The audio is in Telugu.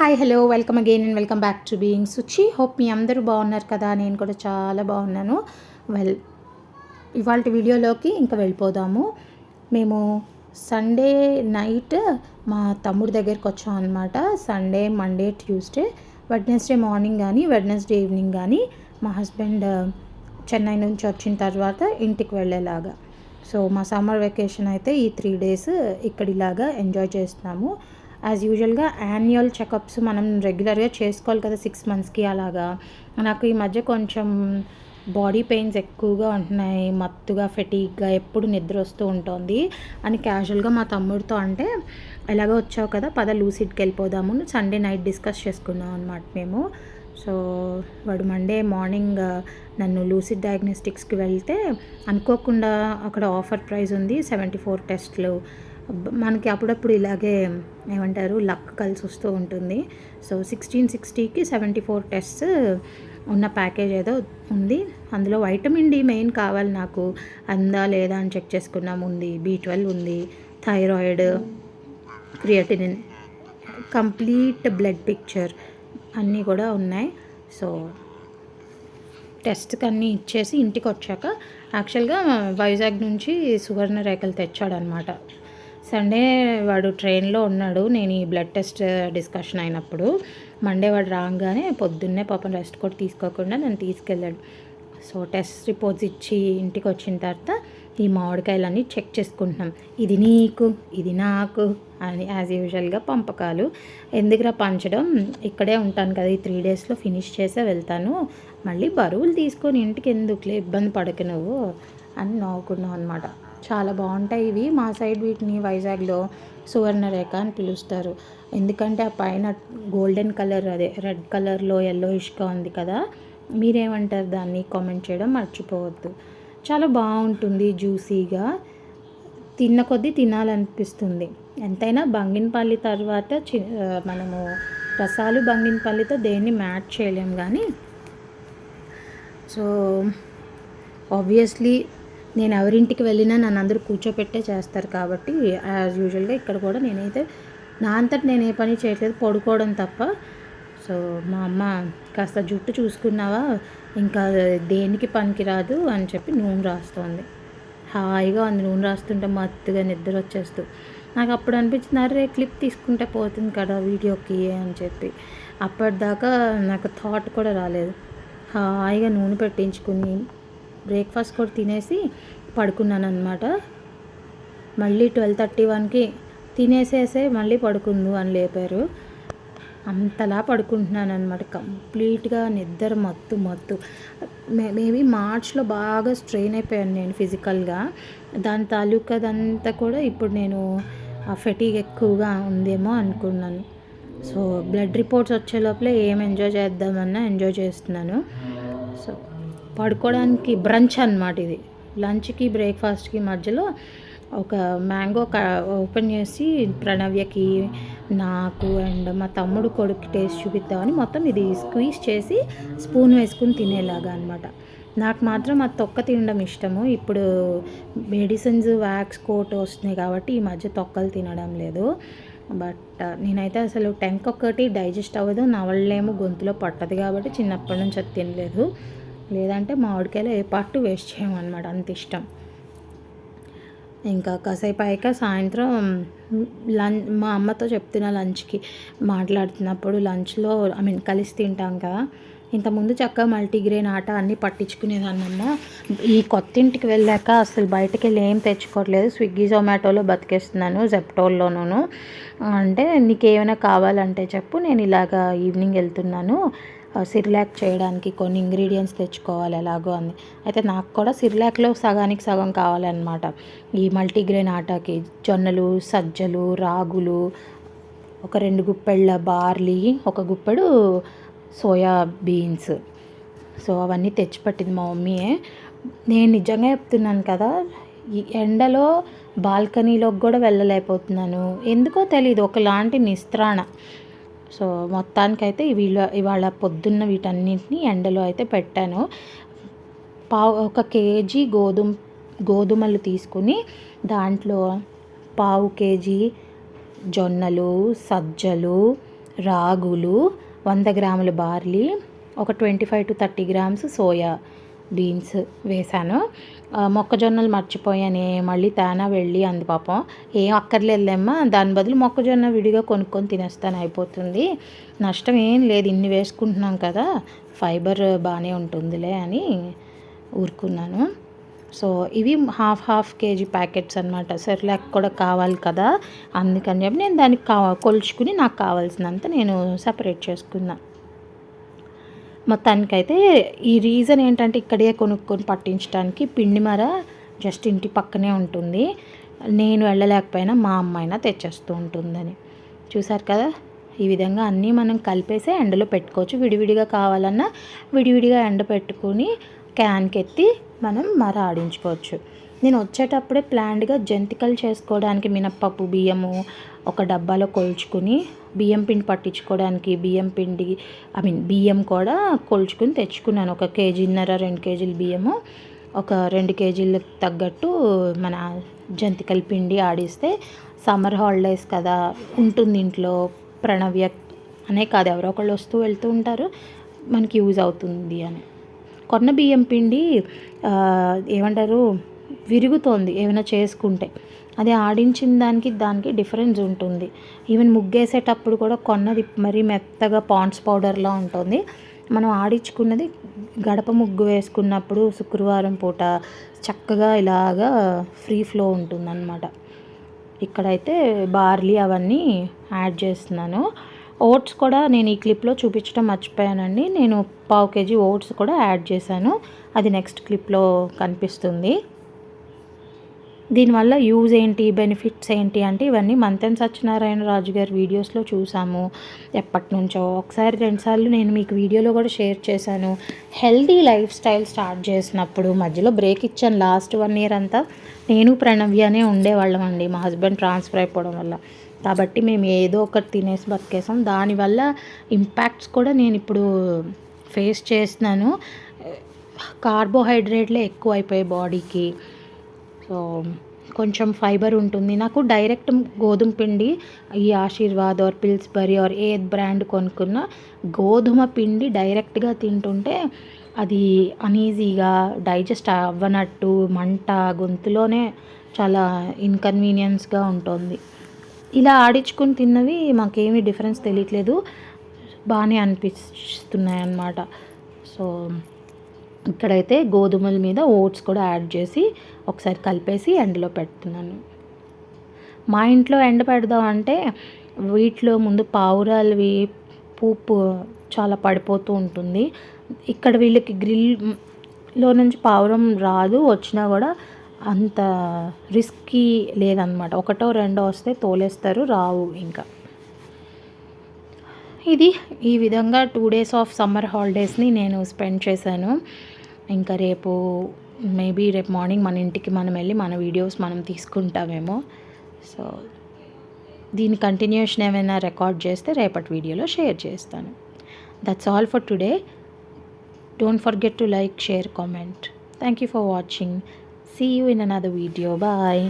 Hi hello welcome again and welcome back to being Suchi hope మీ అందరూ బాగున్నారు కదా? నేను కూడా చాలా బాగున్నాను. వెల్ ఇవాళ వీడియోలోకి ఇంకా వెళ్ళిపోదాము. మేము సండే నైట్ మా తమ్ముడి దగ్గరికి వచ్చాం అనమాట Sunday Monday Tuesday Wednesday morning కానీ వెడ్నెస్డే ఈవినింగ్ కానీ మా హస్బెండ్ చెన్నై నుంచి వచ్చిన తర్వాత ఇంటికి వెళ్ళేలాగా. సో మా సమ్మర్ వెకేషన్ అయితే ఈ త్రీ డేస్ ఇక్కడ ఇలాగా ఎంజాయ్ చేస్తున్నాము. యాజ్ యూజువల్గా యాన్యువల్ చెకప్స్ మనం రెగ్యులర్గా చేసుకోవాలి కదా సిక్స్ మంత్స్కి అలాగా. నాకు ఈ మధ్య కొంచెం బాడీ పెయిన్స్ ఎక్కువగా ఉంటున్నాయి మత్తుగా ఫెటీగ్గా ఎప్పుడు నిద్ర వస్తూ ఉంటుంది. అని క్యాజువల్గా మా తమ్ముడితో అంటే ఎలాగో వచ్చావు కదా పద లూసిడ్కి వెళ్ళిపోదాము సండే నైట్ డిస్కస్ చేసుకున్నాం అనమాట మేము. సో వాడు మండే మార్నింగ్ నన్ను లూసిడ్ డయాగ్నోస్టిక్స్కి వెళ్తే అనుకోకుండా అక్కడ ఆఫర్ ప్రైస్ ఉంది సెవెంటీ ఫోర్ టెస్ట్లు మనకి అప్పుడప్పుడు ఇలాగే ఏమంటారు లక్ కలిసి వస్తూ ఉంటుంది. సో సిక్స్టీన్ సిక్స్టీకి సెవెంటీ ఫోర్ టెస్ట్ ఉన్న ప్యాకేజ్ ఏదో ఉంది. అందులో వైటమిన్ డి మెయిన్ కావాలి నాకు. అందా లేదా అని చెక్ చేసుకున్నాం ఉంది. బీ ట్వెల్వ్ ఉంది. Thyroid creatinine complete blood picture అన్నీ కూడా ఉన్నాయి. సో టెస్ట్కి అన్నీ ఇచ్చేసి ఇంటికి వచ్చాక యాక్చువల్గా వైజాగ్ నుంచి సువర్ణ రేఖలు తెచ్చాడనమాట సండే వాడు ట్రైన్లో ఉన్నాడు. నేను ఈ బ్లడ్ టెస్ట్ డిస్కషన్ అయినప్పుడు మండే వాడు రాగానే పొద్దున్నే పాపం రెస్ట్ కూడా తీసుకోకుండా నన్ను తీసుకెళ్ళాడు. సో టెస్ట్ రిపోర్ట్స్ ఇచ్చి ఇంటికి వచ్చిన తర్వాత ఈ మామిడికాయలన్నీ చెక్ చేసుకుంటున్నాం. ఇది నీకు ఇది నాకు అని యాజ్ యూజువల్గా పంపకాలు. ఎందుకురా పంచడం? ఇక్కడే ఉంటాను కదా ఈ త్రీ డేస్లో ఫినిష్ చేసే వెళ్తాను. మళ్ళీ బరువులు తీసుకొని ఇంటికి ఎందుకులే? ఇబ్బంది పడక నువ్వు. అని నవ్వుకున్నాం అనమాట చాలా బాగుంటాయి ఇవి. మా సైడ్ వీటిని వైజాగ్లో సువర్ణరేఖ అని పిలుస్తారు. ఎందుకంటే ఆ పైన గోల్డెన్ కలర్ అదే రెడ్ కలర్లో ఎల్లోయిష్గా ఉంది కదా. మీరేమంటారు దాన్ని? కామెంట్ చేయడం మర్చిపోవద్దు. చాలా బాగుంటుంది జ్యూసీగా. తిన్న కొద్దీ తినాలనిపిస్తుంది. ఎంతైనా బంగినపల్లి తర్వాత చి మనము రసాలు బంగినపల్లితో దేన్ని మ్యాచ్ చేయలేం కానీ సో ఆబ్వియస్లీ నేను ఎవరింటికి వెళ్ళినా నన్ను అందరూ కూర్చోపెట్టే చేస్తారు కాబట్టి యాజ్ యూజువల్గా ఇక్కడ కూడా నేనైతే నా అంతటి నేను ఏ పని చేయట్లేదు పడుకోవడం తప్ప. సో మా అమ్మ కాస్త జుట్టు చూసుకున్నావా? ఇంకా దేనికి పనికిరాదు? అని చెప్పి నూనె రాస్తోంది. హాయిగా ఉంది నూనె రాస్తుంటే మత్తుగా నిద్ర వచ్చేస్తూ. నాకు అప్పుడు అనిపించింది అరే క్లిప్ తీసుకుంటే పోతుంది కదా వీడియోకి అని చెప్పి. అప్పటిదాకా నాకు థాట్ కూడా రాలేదు. హాయిగా నూనె పెట్టించుకుని బ్రేక్ఫాస్ట్ కూడా తినేసి పడుకున్నాను అనమాట మళ్ళీ ట్వెల్వ్ థర్టీ వన్కి తినేసేసే మళ్ళీ పడుకుందు అని లేపారు. అంతలా పడుకుంటున్నాను అనమాట కంప్లీట్గా నిద్ర మత్తు మత్తు. మేబీ మార్చ్లో బాగా స్ట్రెయిన్ అయిపోయాను నేను ఫిజికల్గా. దాని తాలూకాదంతా కూడా ఇప్పుడు నేను ఆ ఫెటీగ్ ఎక్కువగా ఉందేమో అనుకున్నాను. సో బ్లడ్ రిపోర్ట్స్ వచ్చే లోపల ఏం ఎంజాయ్ చేద్దామన్నా ఎంజాయ్ చేస్తున్నాను. సో పడుకోవడానికి బ్రంచ్ అనమాట ఇది. లంచ్కి బ్రేక్ఫాస్ట్కి మధ్యలో ఒక మ్యాంగో ఓపెన్ చేసి ప్రణవ్యకి నాకు అండ్ మా తమ్ముడు కొడుకు టేస్ట్ చూపిద్దామని మొత్తం ఇది స్క్వీజ్ చేసి స్పూన్ వేసుకుని తినేలాగా అనమాట నాకు మాత్రం ఆ తొక్క తినడం ఇష్టము. ఇప్పుడు మెడిసిన్స్ వ్యాక్స్ కోట్ వస్తున్నాయి కాబట్టి ఈ మధ్య తొక్కలు తినడం లేదు. బట్ నేనైతే అసలు టెంక్ ఒక్కటి డైజెస్ట్ అవ్వదు. నవళ్ళేమో గొంతులో పట్టదు కాబట్టి చిన్నప్పటి నుంచి అది తినలేదు. లేదంటే మామిడికాయలో ఏ పార్ట్ వేస్ట్ చేయమన్నమాట అంత ఇష్టం. ఇంకా కాసేపు అయ్యాక సాయంత్రం లంచ్ మా అమ్మతో చెప్తున్నా లంచ్కి మాట్లాడుతున్నప్పుడు లంచ్లో ఐ మీన్ కలిసి తింటాం కదా ఇంతకుముందు చక్కగా మల్టీగ్రెయిన్ ఆట అన్నీ పట్టించుకునేదాన్నమ్మ. ఈ కొత్త ఇంటికి వెళ్ళాక అసలు బయటకి వెళ్ళి ఏం తెచ్చుకోవట్లేదు స్విగ్గీ జొమాటోలో బతికేస్తున్నాను జెప్టోల్లోనూ అంటే నీకు ఏమైనా కావాలంటే చెప్పు నేను ఇలాగా ఈవినింగ్ వెళ్తున్నాను. సిర్లాక్ చేయడానికి కొన్ని ఇంగ్రీడియంట్స్ తెచ్చుకోవాలి ఎలాగో అని. అయితే నాకు కూడా సిర్లాక్లో సగానికి సగం కావాలన్నమాట. ఈ మల్టీగ్రెయిన్ ఆటాకి జొన్నలు సజ్జలు రాగులు ఒక రెండు గుప్పెళ్ళ బార్లీ ఒక గుప్పెడు సోయా బీన్స్. సో అవన్నీ తెచ్చిపెట్టింది మా మమ్మీయే. నేను నిజంగా చెప్తున్నాను కదా ఈ ఎండలో బాల్కనీలోకి కూడా వెళ్ళలేకపోతున్నాను. ఎందుకో తెలియదు ఒకలాంటి నిస్త్రాణ. సో మొత్తానికైతే వీళ్ళ ఇవాళ పొద్దున్న వీటన్నింటినీ ఎండలో అయితే పెట్టాను. పావు ఒక కేజీ గోధుమ గోధుమలు తీసుకుని దాంట్లో పావు కేజీ జొన్నలు సజ్జలు రాగులు వంద గ్రాముల బార్లీ ఒక twenty five to thirty grams soya. Beans వేసాను మొక్కజొన్నలు మర్చిపోయానే మళ్ళీ తానా వెళ్ళి అంది పాపం. ఏం అక్కర్లేదులేమ్మా దాని బదులు మొక్కజొన్న విడిగా కొనుక్కొని తినేస్తాను అయిపోతుంది. నష్టం ఏం లేదు ఇన్ని వేసుకుంటున్నాం కదా ఫైబర్ బాగానే ఉంటుందిలే అని ఊరుకున్నాను. సో ఇవి హాఫ్ హాఫ్ కేజీ ప్యాకెట్స్ అనమాట సెర్లాక్ కూడా కావాలి కదా అందుకని చెప్పి నేను దానికి కా కొలుచుకుని నాకు కావాల్సినంత నేను సపరేట్ చేసుకున్నాను మొత్తానికైతే ఈ రీజన్ ఏంటంటే ఇక్కడే కొనుక్కొని పట్టించడానికి పిండి మర జస్ట్ ఇంటి పక్కనే ఉంటుంది. నేను వెళ్ళలేకపోయినా మా అమ్మాయినా తెచ్చేస్తూ ఉంటుందని. చూసారు కదా? ఈ విధంగా అన్నీ మనం కలిపేసే ఎండలో పెట్టుకోవచ్చు. విడివిడిగా కావాలన్నా విడివిడిగా ఎండ పెట్టుకుని క్యాన్కి ఎత్తి మనం మర ఆడించుకోవచ్చు. నేను వచ్చేటప్పుడే ప్లాన్డ్గా జంతికలు చేసుకోవడానికి మినప్పప్పు బియ్యము ఒక డబ్బాలో కొల్చుకుని బియ్యం పిండి పట్టించుకోవడానికి బియ్యం పిండి ఐ మీన్ బియ్యం కూడా కొలుచుకుని తెచ్చుకున్నాను. ఒక కేజీన్నర రెండు కేజీల బియ్యము ఒక రెండు కేజీలకు తగ్గట్టు మన జంతికల పిండి ఆడిస్తే సమ్మర్ హాలిడేస్ కదా ఉంటుంది ఇంట్లో ప్రణవ్య అనే కాదు ఎవరో ఒకళ్ళు వస్తూ వెళ్తూ ఉంటారు మనకి యూజ్ అవుతుంది అని. కొన్న బియ్యం పిండి ఏమంటారు విరుగుతోంది ఏమైనా చేసుకుంటే. అది ఆడించిన దానికి దానికి డిఫరెన్స్ ఉంటుంది. ఈవెన్ ముగ్గేసేటప్పుడు కూడా కొన్నది మరీ మెత్తగా పాండ్స్ పౌడర్లా ఉంటుంది. మనం ఆడించుకున్నది గడప ముగ్గు వేసుకున్నప్పుడు శుక్రవారం పూట చక్కగా ఇలాగా ఫ్రీ ఫ్లో ఉంటుందన్నమాట. ఇక్కడైతే బార్లీ అవన్నీ యాడ్ చేస్తున్నాను. ఓట్స్ కూడా నేను ఈ క్లిప్లో చూపించడం మర్చిపోయానండి. నేను పావు కేజీ ఓట్స్ కూడా యాడ్ చేశాను. అది నెక్స్ట్ క్లిప్లో కనిపిస్తుంది. దీనివల్ల యూజ్ ఏంటి బెనిఫిట్స్ ఏంటి అంటే ఇవన్నీ మంతెన్ సత్యనారాయణ రాజు గారి వీడియోస్లో చూసాము. ఎప్పటి నుంచో ఒకసారి రెండుసార్లు నేను మీకు వీడియోలో కూడా షేర్ చేశాను. హెల్దీ లైఫ్ స్టైల్ స్టార్ట్ చేసినప్పుడు మధ్యలో బ్రేక్ ఇచ్చాను. లాస్ట్ వన్ ఇయర్ అంతా నేను ప్రణవ్యనే ఉండేవాళ్ళం అండి. మా హస్బెండ్ ట్రాన్స్ఫర్ అయిపోవడం వల్ల. కాబట్టి మేము ఏదో ఒకటి తినేసి బతికేసాం. దానివల్ల ఇంపాక్ట్స్ కూడా నేను ఇప్పుడు ఫేస్ చేస్తున్నాను. కార్బోహైడ్రేట్లే ఎక్కువ అయిపోయాయి బాడీకి. సో కొంచెం ఫైబర్ ఉంటుంది. నాకు డైరెక్ట్ గోధుమ పిండి ఈ ఆశీర్వాద్ ఆర్ పిల్స్బరీ ఆర్ ఏ బ్రాండ్ కొనుక్కున్న గోధుమ పిండి డైరెక్ట్గా తింటుంటే అది అనీజీగా డైజెస్ట్ అవ్వనట్టు మంట గొంతులోనే చాలా ఇన్కన్వీనియన్స్గా ఉంటుంది. ఇలా ఆడించుకుని తిన్నవి మాకేమీ డిఫరెన్స్ తెలియట్లేదు. బాగానే అనిపిస్తున్నాయి అన్నమాట సో ఇక్కడైతే గోధుమల మీద ఓట్స్ కూడా యాడ్ చేసి ఒకసారి కలిపేసి ఎండలో పెడుతున్నాను. మా ఇంట్లో ఎండ పెడదాం అంటే వీటిలో ముందు పావురాలవి పూపు చాలా పడిపోతూ ఉంటుంది. ఇక్కడ వీళ్ళకి గ్రిల్లో నుంచి పావురం రాదు వచ్చినా కూడా అంత రిస్కీ లేదనమాట ఒకటో రెండో వస్తే తోలేస్తారు రావు ఇంకా. ఇది ఈ విధంగా టూ డేస్ ఆఫ్ సమ్మర్ హాలిడేస్ని నేను స్పెండ్ చేశాను. ఇంకా రేపు మేబీ రేపు మార్నింగ్ మన ఇంటికి మనం వెళ్ళి మన వీడియోస్ మనం తీసుకుంటామేమో. సో దీని కంటిన్యూషన్ ఏమైనా రికార్డ్ చేస్తే రేపటి వీడియోలో షేర్ చేస్తాను. That's all for today don't forget to like share comment thank you for watching see you in another video bye